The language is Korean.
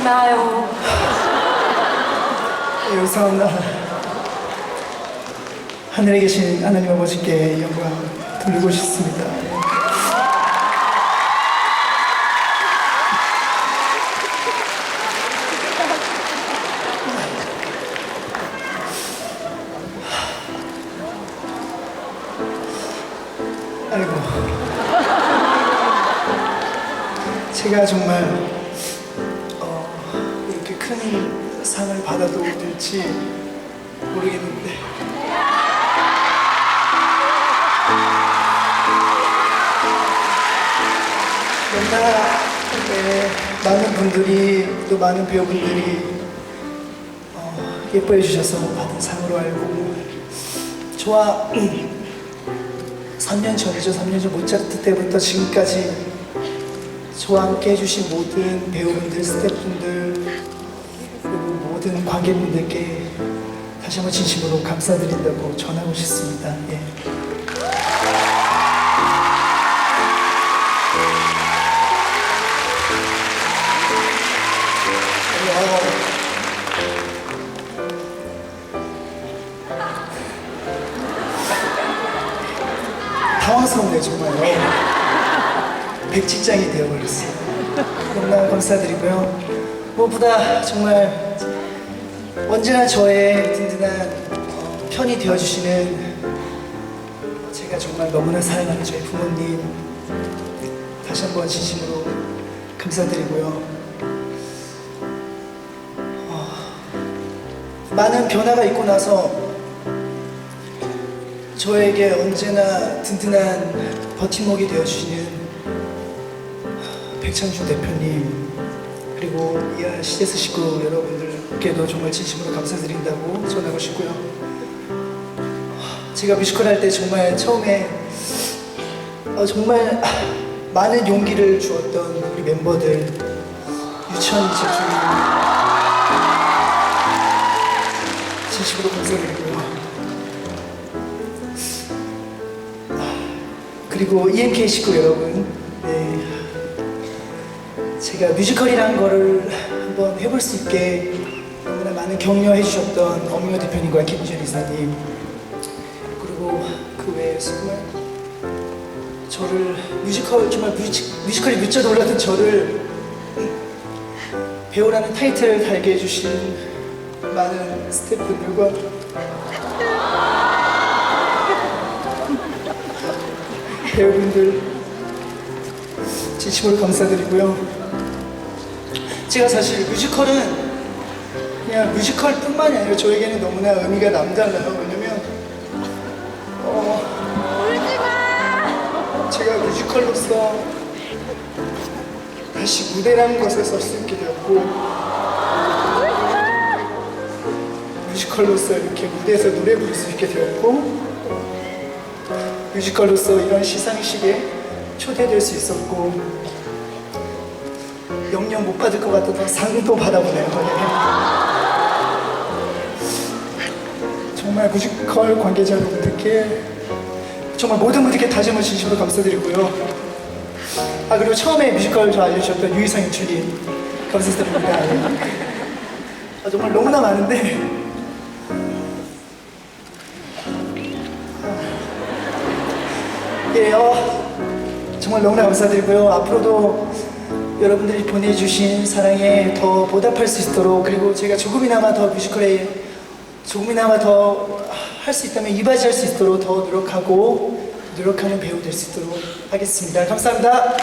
하지 마요. 아, 하늘에 계신 하나님 아버지께 영광 돌리고 싶습니다. 아이고. 제가 정말 큰 상을 받아도 될지 모르겠는데. 너무나 네, 많은 분들이 또 많은 배우분들이 어, 예뻐해 주셔서 받은 상으로 알고 저와 3년 전이죠. 3년 전 모차르트 때부터 지금까지 저와 함께 해주신 모든 배우분들, 스태프분들, 그리고 모든 관객분들께 다시 한번 진심으로 감사드린다고 전하고 싶습니다. 예. 당황스럽네요, 정말요. 백직장이 되어버렸어요. 너무나 감사드리고요. 무엇보다 정말 언제나 저의 든든한 어, 편이 되어주시는 제가 정말 너무나 사랑하는 저희 부모님 다시 한번 진심으로 감사드리고요. 어, 많은 변화가 있고 나서 저에게 언제나 든든한 버팀목이 되어주시는 백창준 대표님 그리고 이하 CS 식구 여러분들께도 정말 진심으로 감사드린다고 전하고 싶고요. 제가 뮤지컬 할 때 정말 처음에 어, 정말 많은 용기를 주었던 우리 멤버들 유천 제주님 진심으로 감사드리고요. 그리고 EMK 식구 여러분, 네. 제가 뮤지컬이라는 거를 한번 해볼 수 있게 너무나 많은 격려해 주셨던 엄미호 대표님과 김지현 이사님 그리고 그 외에 정말 저를 뮤지컬 정말 뮤지, 뮤지컬이 미쳐 놀랐던 저를 배우라는 타이틀을 달게 해주신 많은 스태프분들과 배우분들 진심으로 감사드리고요. 제가 사실 뮤지컬은 그냥 뮤지컬뿐만이 아니라 저에게는 너무나 의미가 남달라요. 왜냐면 어, 제가 뮤지컬로서 다시 무대라는 것에 설수 있게 되었고 뮤지컬로서 이렇게 무대에서 노래 부를 수 있게 되었고 뮤지컬로서 이런 시상식에 초대될 수 있었고 영영 못 받을 것 같아서 상도 받아보네요. 예. 정말 뮤지컬 관계자 여러분들께 정말 모든 분들께 한번 진심으로 감사드리고요. 아 그리고 처음에 뮤지컬 저 알려주셨던 유희상 연출님 감사드립니다. 예. 아, 정말 너무나 많은데 예, 어, 정말 너무나 감사드리고요. 앞으로도 여러분들이 보내주신 사랑에 더 보답할 수 있도록 그리고 제가 조금이나마 더 뮤지컬에 조금이나마 더 할 수 있다면 이바지할 수 있도록 더 노력하고 노력하는 배우 될 수 있도록 하겠습니다. 감사합니다.